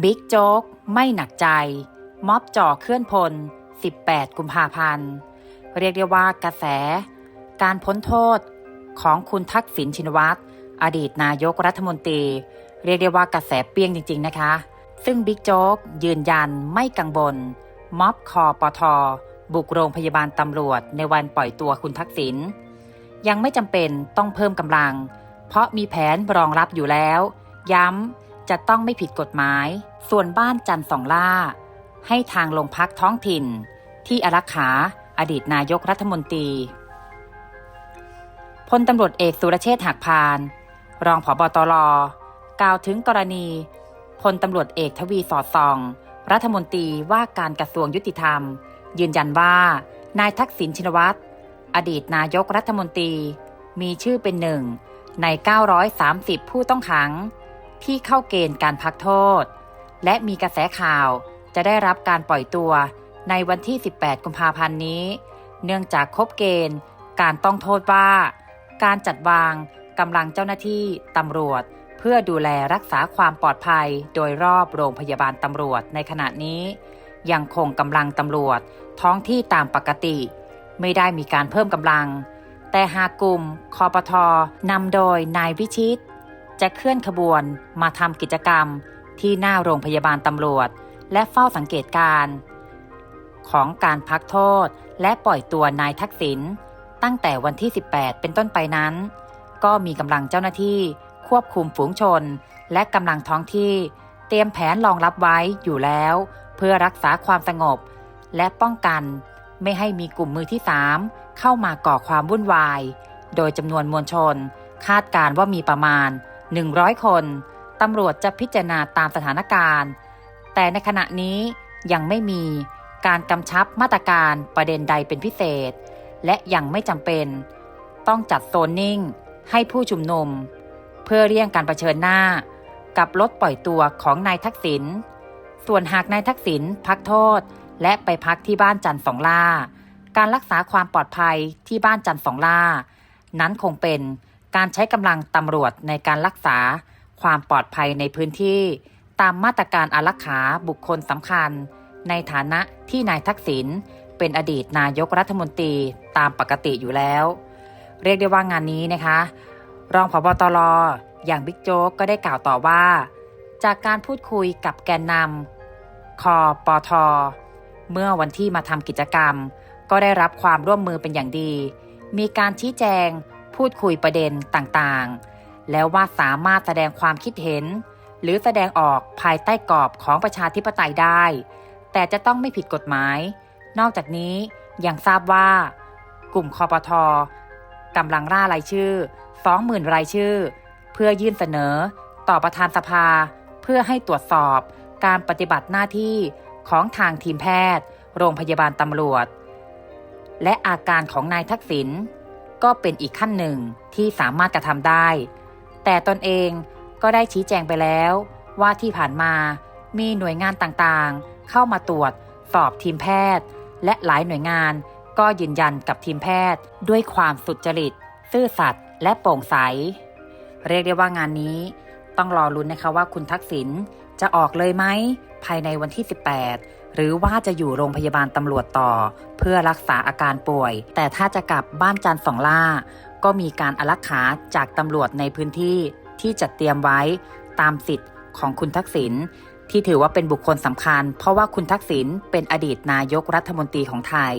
บิ๊กโจ๊ก ไม่หนักใจ ม็อบจ่อเคลื่อนพล 18 กุมภาพันธ์ เรียกได้ว่ากระแส การพ้นโทษของคุณทักษิณชินวัตร อดีตนายกรัฐมนตรี เรียกได้ว่ากระแสเปี้ยงจริง ๆ นะคะ ซึ่งบิ๊กโจ๊ก ยืนยันไม่กังวลม็อบคอปทบุกโรงพยาบาลตำรวจในวันปล่อยตัวคุณทักษิณยังไม่จำเป็นต้องเพิ่มกำลัง เพราะมีแผนรองรับอยู่แล้ว ย้ำ จะต้องไม่ผิดกฎหมาย ส่วนบ้านจันสองล่า ให้ทางโรงพักท้องถิ่น ที่อารักขาอดีตนายกรัฐมนตรีพลตำรวจเอกสุรเชษฐ์หักพาน รองผบตรกล่าวถึงกรณีพลตำรวจเอกทวีสอดส่อง รัฐมนตรีว่าการกระทรวงยุติธรรม ยืนยันว่านายทักษิณชินวัตรอดีตนายกรัฐมนตรี มีชื่อเป็นหนึ่งใน 930 ผู้ต้องขัง ที่เข้าเกณฑ์การพักโทษ และมีกระแสข่าวจะได้รับการปล่อยตัวในวันที่ 18 กุมภาพันธ์นี้ เนื่องจากครบเกณฑ์การต้องโทษว่า การจัดวางกำลังเจ้าหน้าที่ตำรวจ เพื่อดูแลรักษาความปลอดภัยโดยรอบโรงพยาบาลตำรวจในขณะนี้ ยังคงกำลังตำรวจท้องที่ตามปกติ ไม่ได้มีการเพิ่มกำลัง แต่หากกลุ่มคอปทนำโดยนายวิชิต จะเคลื่อนขบวนมาทำกิจกรรมที่หน้าโรงพยาบาลตำรวจ และเฝ้าสังเกตการณ์ของการพักโทษและปล่อยตัวนายทักษิณตั้งแต่วันที่ 18 เป็นต้นไปนั้น ก็มีกำลังเจ้าหน้าที่ควบคุมฝูงชน และกำลังท้องที่เตรียมแผนรองรับไว้อยู่แล้ว เพื่อรักษาความสงบ และป้องกันไม่ให้มีกลุ่มมือที่ 3 เข้ามาก่อความวุ่นวาย โดยจำนวนมวลชน คาดการว่ามีประมาณ 100 คน ตำรวจจะพิจารณาตามสถานการณ์ แต่ในขณะนี้ยังไม่มีการกำชับมาตรการประเด็นใดเป็นพิเศษ และยังไม่จำเป็น ต้องจัดโซนนิ่งให้ผู้ชุมนุม เพื่อเลี่ยงการรเผชิญหน้า กับรถปล่อยตัวของนายทักษิณ ส่วนหากนายทักษิณพักโทษ และไปพักที่บ้านจันทร์สองล่า การรักษาความปลอดภัยที่บ้านจันทร์สองล่า นั้นคงเป็น การใช้กำลังตำรวจในการรักษาความปลอดภัยในพื้นที่ ตามมาตรการอารักขาบุคคลสำคัญ ในฐานะที่นายทักษิณเป็นอดีตนายกรัฐมนตรีตามปกติอยู่แล้ว เรียกได้ว่างานนี้นะคะ รองผบตรอย่างบิ๊กโจ๊กก็ได้กล่าวต่อว่า จากการพูดคุยกับแกนนำคอปทเมื่อวันที่มาทำกิจกรรม ก็ได้รับความร่วมมือเป็นอย่างดี มีการชี้แจง พูดคุยประเด็นต่างๆ แล้วว่าสามารถแสดงความคิดเห็น หรือแสดงออกภายใต้กรอบของประชาธิปไตยได้ แต่จะต้องไม่ผิดกฎหมาย นอกจากนี้ยังทราบว่า กลุ่มคอปทกำลังร่ารายชื่อ20,000รายชื่อ เพื่อยื่นเสนอต่อประธานสภา เพื่อให้ตรวจสอบการปฏิบัติหน้าที่ของทางทีมแพทย์ โรงพยาบาลตำรวจ และอาการของนายทักษิณ ก็เป็นอีกขั้นหนึ่งที่สามารถกระทำได้ แต่ตนเองก็ได้ชี้แจงไปแล้ว ว่าที่ผ่านมามีหน่วยงานต่างๆ เข้ามาตรวจ สอบทีมแพทย์ และหลายหน่วยงานก็ยืนยันกับทีมแพทย์ ด้วยความสุจริต ซื่อสัตย์และโปร่งใส เรียกได้ว่างานนี้ ต้องรอลุ้นนะคะว่าคุณทักษิณจะออกเลยไหมภายในวันที่ 18 หรือว่าจะอยู่โรงพยาบาลตำรวจต่อ เพื่อรักษาอาการป่วย แต่ถ้าจะกลับบ้านจันทร์สองล่า ก็มีการอารักขาจากตำรวจในพื้นที่ที่จัดเตรียมไว้ตามสิทธิ์ของคุณทักษิณที่ถือว่าเป็นบุคคลสำคัญ เพราะว่าคุณทักษิณเป็นอดีตนายกรัฐมนตรีของไทย